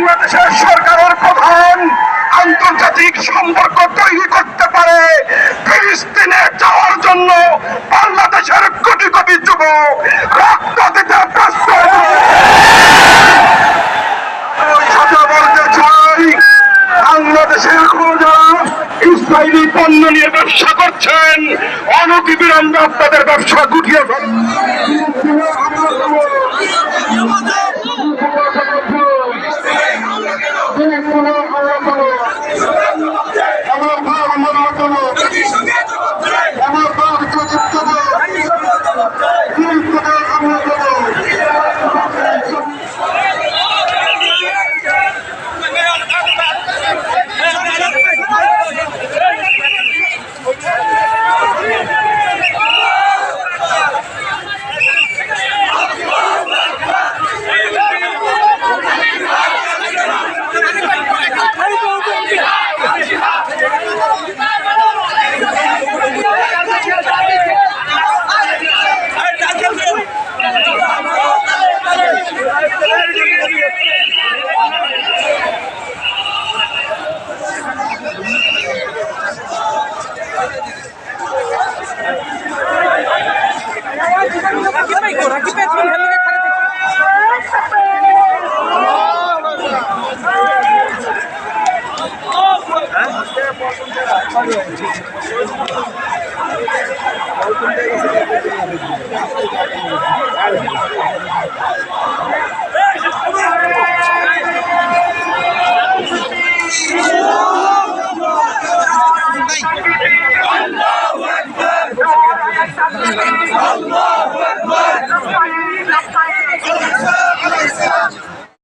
বাংলাদেশের সরকারের প্রধান আন্তর্জাতিক সম্পর্ক তৈরি করতে পারে, ফিলিস্তিনে যাওয়ার জন্য বাংলাদেশের কোটি কোটি যুবক রক্ত দিতে প্রস্তুত। পণ্য নিয়ে ব্যবসা করছেন ব্যবসা গুটিয়ে আমার ভাই আমার राखी भाई को राखी पे तुम हेलो के खड़े थे